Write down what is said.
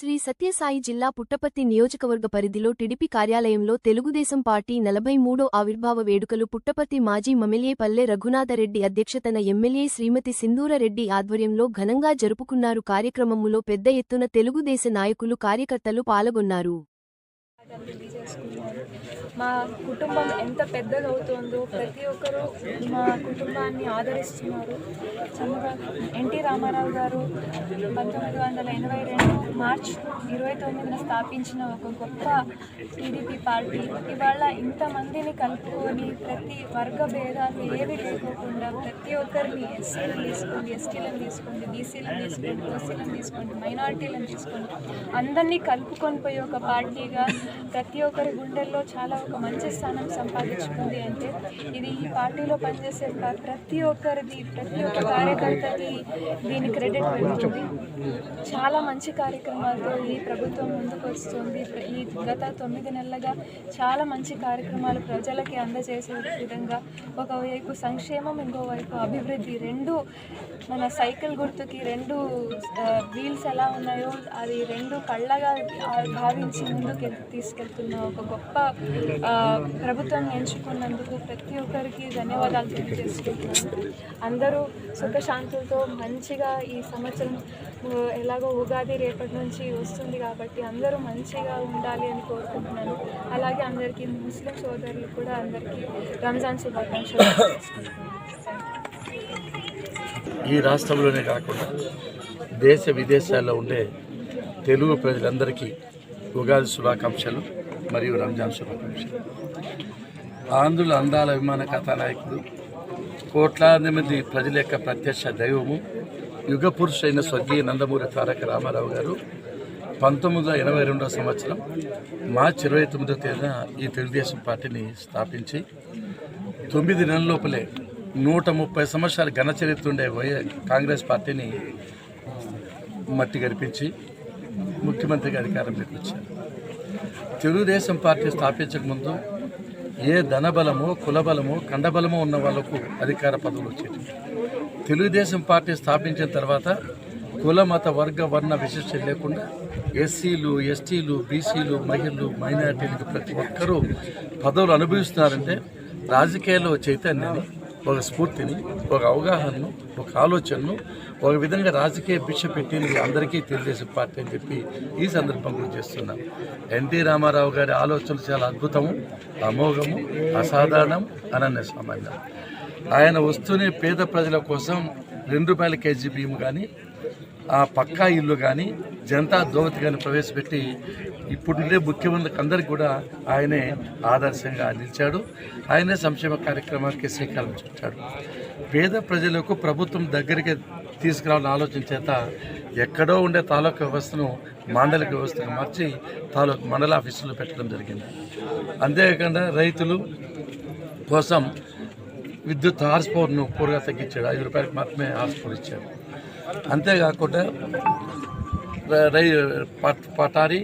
శ్రీ సత్యసాయి జిల్లా పుట్టపర్తి నియోజకవర్గ పరిధిలో టిడిపి కార్యాలయంలో తెలుగుదేశం పార్టీ నలభై మూడో ఆవిర్భావ వేడుకలు పుట్టపర్తి మాజీ మమెల్యే పల్లె రఘునాథరెడ్డి అధ్యక్షతన ఎమ్మెల్యే శ్రీమతి సింధూరరెడ్డి ఆధ్వర్యంలో ఘనంగా జరుపుకున్నారు కార్యక్రమములో పెద్ద ఎత్తున తెలుగుదేశ నాయకులు కార్యకర్తలు పాల్గొన్నారు. మా కుటుంబం ఎంత పెద్దదవుతుందో ప్రతి ఒక్కరూ మా కుటుంబాన్ని ఆదరిస్తున్నారు. చంద్రబాబు ఎన్టీ రామారావు గారు పంతొమ్మిది వందల ఎనభై రెండు మార్చ్ ఇరవై తొమ్మిదిన స్థాపించిన ఒక గొప్ప టీడీపీ పార్టీ. ఇవాళ ఇంతమందిని కలుపుకొని ప్రతి వర్గ భేదాలు ఏవి లేకోకుండా ప్రతి ఒక్కరిని ఎస్సీలను తీసుకోండి ఎస్టీలను తీసుకోండి బీసీలను తీసుకోండి ఓసీలను తీసుకోండి మైనారిటీలను తీసుకోండి. అందరినీ కలుపుకొని పోయి ఒక పార్టీగా ప్రతి ఒక్కరి గుండెల్లో చాలా ఒక మంచి స్థానం సంపాదించుకుంది అంటే ఇది ఈ పార్టీలో పనిచేసే ప్రతి ఒక్కరిది ప్రతి ఒక్క కార్యకర్తకి దీని క్రెడిట్ వెళ్తుంది చాలా మంచి కార్యక్రమాలతో ఈ ప్రభుత్వం ముందుకు వస్తుంది. ఈ గత తొమ్మిది నెలలుగా చాలా మంచి కార్యక్రమాలు ప్రజలకి అందజేసే విధంగా ఒకవైపు సంక్షేమం ఇంకోవైపు అభివృద్ధి. రెండు మన సైకిల్ గుర్తుకి రెండు వీల్స్ ఎలా ఉన్నాయో అది రెండు కళ్ళగా భావించి ముందుకు తీసుకెళ్తున్న ఒక గొప్ప ప్రభుత్వం ఎంచుకున్నందుకు ప్రతి ఒక్కరికి ధన్యవాదాలు తెలియజేసుకుంటున్నాను. అందరూ సుఖశాంతులతో మంచిగా ఈ సంవత్సరం ఎలాగో ఉగాది రేపటి నుంచి వస్తుంది కాబట్టి అందరూ మంచిగా ఉండాలి అని కోరుకుంటున్నాను. అలాగే అందరికీ ముస్లిం సోదరులు కూడా అందరికీ రంజాన్ శుభాకాంక్షలు ఈ రాష్ట్రంలోనే కాకుండా దేశ విదేశాల్లో ఉండే తెలుగు ప్రజలందరికీ ఉగాది శుభాకాంక్షలు. మరియు రంజాన్ శుభాకాంక్షలు. ఆంధ్రుల అందాల అభిమాన కథానాయకుడు కోట్లాది మంది ప్రజల యొక్క ప్రత్యక్ష దైవము యుగ పురుషుడైన స్వర్గీయ నందమూరి తారక రామారావు గారు పంతొమ్మిది వందల ఎనభై రెండవ సంవత్సరం మార్చి ఇరవై తొమ్మిదో తేదీన ఈ తెలుగుదేశం పార్టీని స్థాపించి తొమ్మిది నెలల లోపలే నూట ముప్పై సంవత్సరాల ఘన చరిత్ర ఉండే కాంగ్రెస్ పార్టీని మట్టి గడిపించి ముఖ్యమంత్రిగా అధికారంలోకి వచ్చారు. తెలుగుదేశం పార్టీ స్థాపించక ముందు ఏ ధనబలము కులబలము కండబలము ఉన్న వాళ్ళకు అధికార పదవులు వచ్చేవి తెలుగుదేశం పార్టీ స్థాపించిన తర్వాత కుల మత వర్గ వర్ణ విశిష్ట లేకుండా ఎస్సీలు ఎస్టీలు బీసీలు మహిళలు మైనార్టీలకు ప్రతి ఒక్కరూ పదవులు అనుభవిస్తున్నారంటే రాజకీయాల్లో చైతన్యాన్ని ఒక స్ఫూర్తిని ఒక అవగాహనను ఒక ఆలోచనను ఒక విధంగా రాజకీయ భిక్ష పెట్టింది అందరికీ తెలియజేసే పార్టీ అని చెప్పి ఈ సందర్భం చేస్తున్నాం. ఎన్టీ రామారావు గారి ఆలోచనలు చాలా అద్భుతము అమోఘము అసాధారణం అనన్య సామాన్యం ఆయన వస్తూనే పేద ప్రజల కోసం రెండు రూపాయల కేజీ బియ్యం కానీ ఆ పక్కా ఇల్లు కానీ జనతా దోవతి కానీ ప్రవేశపెట్టి ఇప్పుడుండే ముఖ్యమంత్రికి అందరికీ కూడా ఆయనే ఆదర్శంగా నిలిచాడు. ఆయనే సంక్షేమ కార్యక్రమానికి శ్రీకారం చుట్టాడు. పేద ప్రజలకు ప్రభుత్వం దగ్గరికి తీసుకురావాలని ఆలోచన చేత ఎక్కడో ఉండే తాలూకా వ్యవస్థను మండలిక వ్యవస్థను మార్చి తాలూకు మండల ఆఫీసులో పెట్టడం జరిగింది. అంతేకాకుండా రైతులు కోసం విద్యుత్ హార్స్ పవర్ను పూర్గా తగ్గించాడు. ఐదు రూపాయలకు మాత్రమే హార్స్ పవర్ ఇచ్చాడు అంతేకాకుండా రై పట్- పటారి